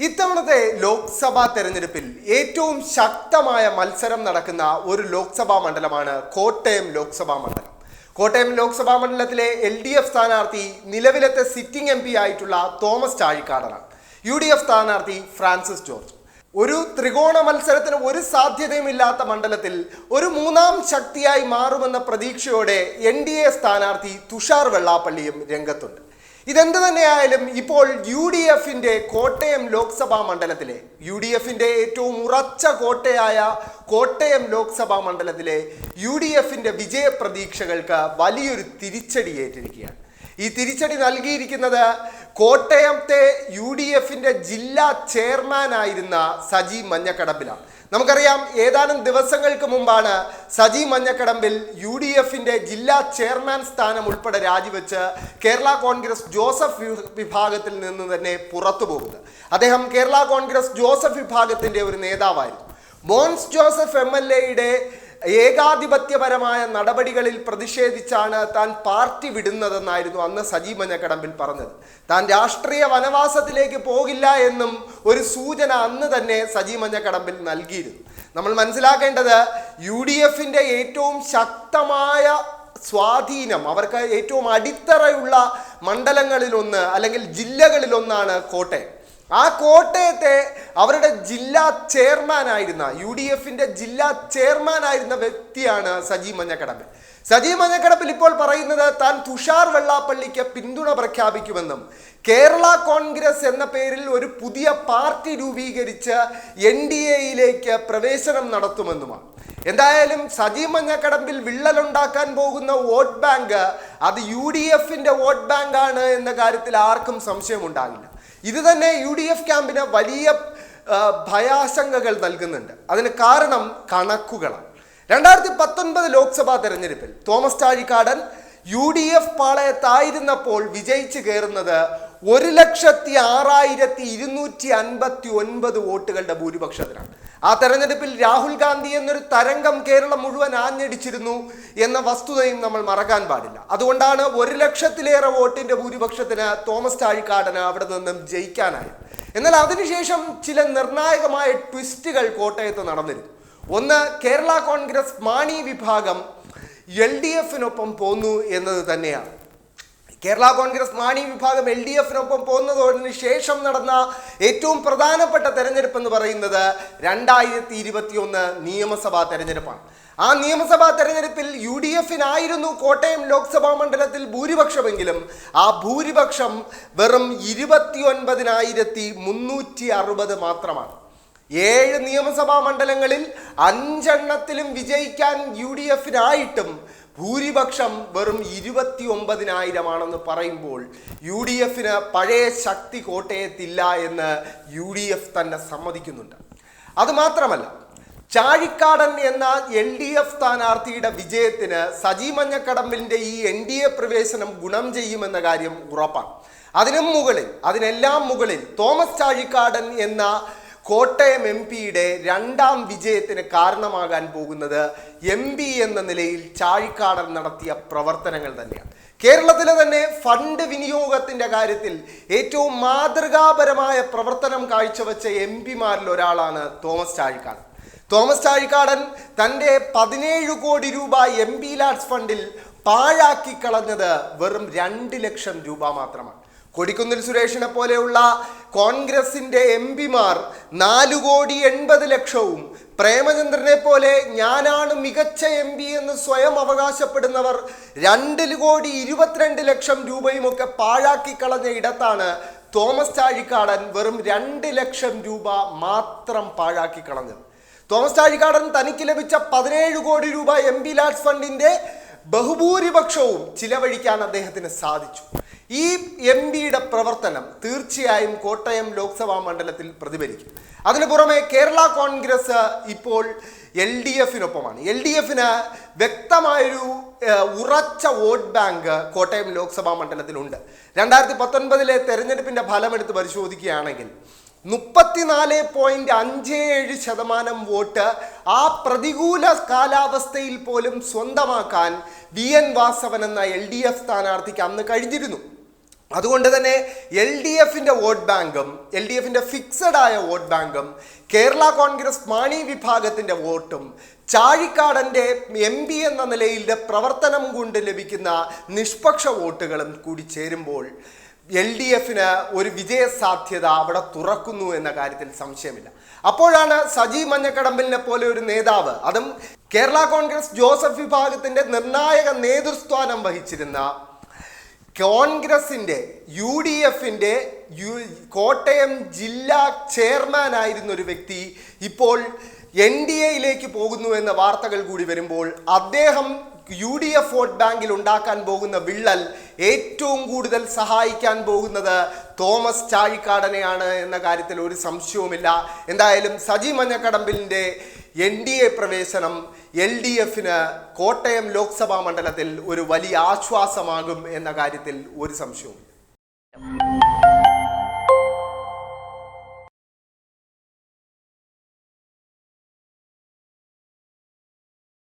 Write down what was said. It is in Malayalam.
ഇത്തവണത്തെ ലോക്സഭാ തെരഞ്ഞെടുപ്പിൽ ഏറ്റവും ശക്തമായ മത്സരം നടക്കുന്ന ഒരു ലോക്സഭാ മണ്ഡലമാണ് കോട്ടയം ലോക്സഭാ മണ്ഡലം. കോട്ടയം ലോക്സഭാ മണ്ഡലത്തിലെ എൽ ഡി എഫ് സ്ഥാനാർത്ഥി നിലവിലത്തെ സിറ്റിംഗ് എം പി ആയിട്ടുള്ള തോമസ് ചാഴിക്കാടനാണ്. യു ഡി എഫ് സ്ഥാനാർത്ഥി ഫ്രാൻസിസ് ജോർജ്. ഒരു ത്രികോണ മത്സരത്തിന് ഒരു സാധ്യതയും ഇല്ലാത്ത മണ്ഡലത്തിൽ ഒരു മൂന്നാം ശക്തിയായി മാറുമെന്ന പ്രതീക്ഷയോടെ എൻ ഡി എ സ്ഥാനാർത്ഥി തുഷാർ വെള്ളാപ്പള്ളിയും രംഗത്തുണ്ട്. ഇതെന്ത് തന്നെയായാലും ഇപ്പോൾ യു ഡി എഫിന്റെ കോട്ടയം ലോക്സഭാ മണ്ഡലത്തിലെ യു ഡി എഫിന്റെ ഏറ്റവും ഉറച്ച കോട്ടയായ കോട്ടയം ലോക്സഭാ മണ്ഡലത്തിലെ യു ഡി എഫിന്റെ വിജയ പ്രതീക്ഷകൾക്ക് വലിയൊരു തിരിച്ചടി ഏറ്റിരിക്കുകയാണ്. ഈ തിരിച്ചടി നൽകിയിരിക്കുന്നത് കോട്ടയത്തെ യു ഡി എഫിന്റെ ജില്ലാ ചെയർമാനായിരുന്ന സജി മഞ്ഞക്കടമ്പിലാണ്. നമുക്കറിയാം ഏതാനും ദിവസങ്ങൾക്ക് മുമ്പാണ് സജി മഞ്ഞക്കടമ്പിൽ യു ഡി എഫിന്റെ ജില്ലാ ചെയർമാൻ സ്ഥാനം ഉൾപ്പെടെ രാജിവെച്ച് കേരള കോൺഗ്രസ് ജോസഫ് വിഭാഗത്തിൽ നിന്ന് തന്നെ പുറത്തു പോകുന്നത്. അദ്ദേഹം കേരള കോൺഗ്രസ് ജോസഫ് വിഭാഗത്തിന്റെ ഒരു നേതാവായിരുന്നു. മോൻസ് ജോസഫ് എം എൽ എയുടെ ഏകാധിപത്യപരമായ നടപടികളിൽ പ്രതിഷേധിച്ചാണ് താൻ പാർട്ടി വിടുന്നതെന്നായിരുന്നു അന്ന് സജി മഞ്ഞക്കടമ്പിൽ പറഞ്ഞത്. താൻ രാഷ്ട്രീയ വനവാസത്തിലേക്ക് പോകില്ല എന്നും ഒരു സൂചന അന്ന് തന്നെ സജി മഞ്ഞക്കടമ്പിൽ നൽകിയിരുന്നു. നമ്മൾ മനസ്സിലാക്കേണ്ടത് യു ഡി എഫിന്റെ ഏറ്റവും ശക്തമായ സ്വാധീനം അവർക്ക് ഏറ്റവും അടിത്തറയുള്ള മണ്ഡലങ്ങളിലൊന്ന് അല്ലെങ്കിൽ ജില്ലകളിലൊന്നാണ് കോട്ടയം. ആ കോട്ടയത്തെ അവരുടെ ജില്ലാ ചെയർമാൻ ആയിരുന്ന യു ഡി എഫിന്റെ ജില്ലാ ചെയർമാൻ ആയിരുന്ന വ്യക്തിയാണ് സജി മഞ്ഞക്കടമ്പിൽ. സജി മഞ്ഞക്കടപ്പിൽ ഇപ്പോൾ പറയുന്നത് താൻ തുഷാർ വെള്ളാപ്പള്ളിക്ക് പിന്തുണ പ്രഖ്യാപിക്കുമെന്നും കേരള കോൺഗ്രസ് എന്ന പേരിൽ ഒരു പുതിയ പാർട്ടി രൂപീകരിച്ച് എൻ ഡി എയിലേക്ക് പ്രവേശനം നടത്തുമെന്നുമാണ്. എന്തായാലും സജി മഞ്ഞക്കടമ്പിൽ വിള്ളലുണ്ടാക്കാൻ പോകുന്ന വോട്ട് ബാങ്ക് അത് യു ഡി എഫിന്റെ വോട്ട് ബാങ്കാണ് എന്ന കാര്യത്തിൽ ആർക്കും സംശയമുണ്ടാകില്ല. ഇത് തന്നെ യു ഡി എഫ് ക്യാമ്പിന് വലിയ ഭയാശങ്കകൾ നൽകുന്നുണ്ട്. അതിന് കാരണം കണക്കുകളാണ്. രണ്ടായിരത്തി പത്തൊൻപത് ലോക്സഭാ തെരഞ്ഞെടുപ്പിൽ Thomas Chazhikadan U D F പാളയത്തായിരുന്നപ്പോൾ വിജയിച്ചു കയറുന്നത് ഒരു ലക്ഷത്തി ആറായിരത്തി ഇരുന്നൂറ്റി അൻപത്തി ഒൻപത് വോട്ടുകളുടെ ഭൂരിപക്ഷത്തിനാണ്. ആ തെരഞ്ഞെടുപ്പിൽ രാഹുൽ ഗാന്ധി എന്നൊരു തരംഗം കേരളം മുഴുവൻ ആഞ്ഞടിച്ചിരുന്നു എന്ന വസ്തുതയും നമ്മൾ മറക്കാൻ പാടില്ല. അതുകൊണ്ടാണ് ഒരു ലക്ഷത്തിലേറെ വോട്ടിന്റെ ഭൂരിപക്ഷത്തിന് തോമസ് ചാഴിക്കാടന് അവിടെ നിന്നും ജയിക്കാനായത് എന്നാൽ അതിനുശേഷം ചില നിർണായകമായ ട്വിസ്റ്റുകൾ കോട്ടയത്ത് നടന്നിരുന്നു. ഒന്ന് കേരള കോൺഗ്രസ് മാണി വിഭാഗം എൽ ഡി എഫിനൊപ്പം പോന്നു എന്നത് തന്നെയാണ്. കേരള കോൺഗ്രസ് മാണി വിഭാഗം എൽ ഡി എഫിനൊപ്പം പോകുന്നതോടിന് ശേഷം നടന്ന ഏറ്റവും പ്രധാനപ്പെട്ട തെരഞ്ഞെടുപ്പ് എന്ന് പറയുന്നത് രണ്ടായിരത്തി ഇരുപത്തി ഒന്ന് നിയമസഭാ തെരഞ്ഞെടുപ്പാണ്. ആ നിയമസഭാ തെരഞ്ഞെടുപ്പിൽ യു ഡി എഫിനായിരുന്നു കോട്ടയം ലോക്സഭാ മണ്ഡലത്തിൽ ഭൂരിപക്ഷമെങ്കിലും. ആ ഭൂരിപക്ഷം വെറും ഇരുപത്തി ഒൻപതിനായിരത്തി മുന്നൂറ്റി അറുപത് മാത്രമാണ്. ഏഴ് നിയമസഭാ മണ്ഡലങ്ങളിൽ അഞ്ചെണ്ണത്തിലും വിജയിക്കാൻ യു ഡി എഫിനായിട്ടും ഭൂരിപക്ഷം വെറും ഇരുപത്തി ഒമ്പതിനായിരമാണെന്ന് പറയുമ്പോൾ യു ഡി എഫിന് പഴയ ശക്തി കോട്ടയത്തില്ല എന്ന് യു ഡി എഫ് തന്നെ സമ്മതിക്കുന്നുണ്ട്. അതുമാത്രമല്ല ചാഴിക്കാടൻ എന്ന എൽ ഡി എഫ് സ്ഥാനാർത്ഥിയുടെ വിജയത്തിന് സജി മഞ്ഞക്കടമ്പിന്റെ ഈ എൻ ഡി എ പ്രവേശനം ഗുണം ചെയ്യുമെന്ന കാര്യം ഉറപ്പാണ്. അതിനും മുകളിൽ അതിനെല്ലാം മുകളിൽ തോമസ് ചാഴിക്കാടൻ എന്ന കോട്ടയം എം പിയുടെ രണ്ടാം വിജയത്തിന് കാരണമാകാൻ പോകുന്നത് എം പി എന്ന നിലയിൽ ചാഴിക്കാടൻ നടത്തിയ പ്രവർത്തനങ്ങൾ തന്നെയാണ്. കേരളത്തിലെ തന്നെ ഫണ്ട് വിനിയോഗത്തിന്റെ കാര്യത്തിൽ ഏറ്റവും മാതൃകാപരമായ പ്രവർത്തനം കാഴ്ചവെച്ച എം പിമാരിൽ ഒരാളാണ് തോമസ് ചാഴിക്കാടൻ. തോമസ് ചാഴിക്കാടൻ തന്റെ പതിനേഴ് കോടി രൂപ എം പി ലാഡ്സ് ഫണ്ടിൽ പാഴാക്കി കളഞ്ഞത് വെറും രണ്ട് ലക്ഷം രൂപ മാത്രമാണ്. കൊടിക്കുന്നിൽ സുരേഷിനെ പോലെയുള്ള കോൺഗ്രസിന്റെ എം പിമാർ നാലു കോടി എൺപത് ലക്ഷവും പ്രേമചന്ദ്രനെ പോലെ ഞാനാണ് മികച്ച എം പി എന്ന് സ്വയം അവകാശപ്പെടുന്നവർ രണ്ട് കോടി ഇരുപത്തിരണ്ട് ലക്ഷം രൂപയും ഒക്കെ പാഴാക്കി കളഞ്ഞ ഇടത്താണ് തോമസ് ചാഴിക്കാടൻ വെറും രണ്ട് ലക്ഷം രൂപ മാത്രം പാഴാക്കി കളഞ്ഞത്. തോമസ് ചാഴിക്കാടൻ തനിക്ക് ലഭിച്ച പതിനേഴ് കോടി രൂപ എം പി ലാഡ്സ് ഫണ്ടിന്റെ ബഹുഭൂരിപക്ഷവും ചിലവഴിക്കാൻ അദ്ദേഹത്തിന് സാധിച്ചു. ഈ എം പിയുടെ പ്രവർത്തനം തീർച്ചയായും കോട്ടയം ലോക്സഭാ മണ്ഡലത്തിൽ പ്രതിഫലിക്കും. അതിനു പുറമെ കേരള കോൺഗ്രസ് ഇപ്പോൾ എൽ ഡി എഫിനൊപ്പമാണ്. എൽ ഡി എഫിന് വ്യക്തമായൊരു ഉറച്ച വോട്ട് ബാങ്ക് കോട്ടയം ലോക്സഭാ മണ്ഡലത്തിലുണ്ട്. രണ്ടായിരത്തി പത്തൊൻപതിലെ തെരഞ്ഞെടുപ്പിന്റെ ഫലമെടുത്ത് പരിശോധിക്കുകയാണെങ്കിൽ മുപ്പത്തിനാല് പോയിന്റ് അഞ്ച് ഏഴ് ശതമാനം വോട്ട് ആ പ്രതികൂല കാലാവസ്ഥയിൽ പോലും സ്വന്തമാക്കാൻ വി എൻ വാസവൻ എന്ന എൽ ഡി എഫ് സ്ഥാനാർത്ഥിക്ക് അന്ന് കഴിഞ്ഞിരുന്നു. അതുകൊണ്ട് തന്നെ എൽ ഡി എഫിന്റെ വോട്ട് ബാങ്കും എൽ ഡി എഫിന്റെ ഫിക്സഡ് ആയ വോട്ട് ബാങ്കും കേരള കോൺഗ്രസ് മാണി വിഭാഗത്തിന്റെ വോട്ടും ചാഴിക്കാടന്റെ എം പി എന്ന നിലയിലെ പ്രവർത്തനം കൊണ്ട് ലഭിക്കുന്ന നിഷ്പക്ഷ വോട്ടുകളും കൂടി ചേരുമ്പോൾ എൽ ഡി എഫിന് ഒരു വിജയ സാധ്യത അവിടെ തുറക്കുന്നു എന്ന കാര്യത്തിൽ സംശയമില്ല. അപ്പോഴാണ് സജി മഞ്ഞക്കടമ്പലിനെ പോലെ ഒരു നേതാവ് അതും കേരള കോൺഗ്രസ് ജോസഫ് വിഭാഗത്തിന്റെ നിർണായക നേതൃസ്ഥാനം വഹിച്ചിരുന്ന കോൺഗ്രസിന്റെ യു ഡി എഫിന്റെ യു കോട്ടയം ജില്ലാ ചെയർമാൻ ആയിരുന്ന ഒരു വ്യക്തി ഇപ്പോൾ എൻ ഡി എയിലേക്ക് പോകുന്നു എന്ന വാർത്തകൾ കൂടി വരുമ്പോൾ അദ്ദേഹം യു ഡി എഫ് വോട്ട് ബാങ്കിൽ ഉണ്ടാക്കാൻ പോകുന്ന വിള്ളൽ ഏറ്റവും കൂടുതൽ സഹായിക്കാൻ പോകുന്നത് തോമസ് ചാഴിക്കാടനെയാണ് എന്ന കാര്യത്തിൽ ഒരു സംശയവുമില്ല. എന്തായാലും സജി മഞ്ഞക്കടമ്പിലിന്റെ എൻ ഡി എ പ്രവേശനം എൽ ഡി എഫിന് കോട്ടയം ലോക്സഭാ മണ്ഡലത്തിൽ ഒരു വലിയ ആശ്വാസമാകും എന്ന കാര്യത്തിൽ ഒരു സംശയവും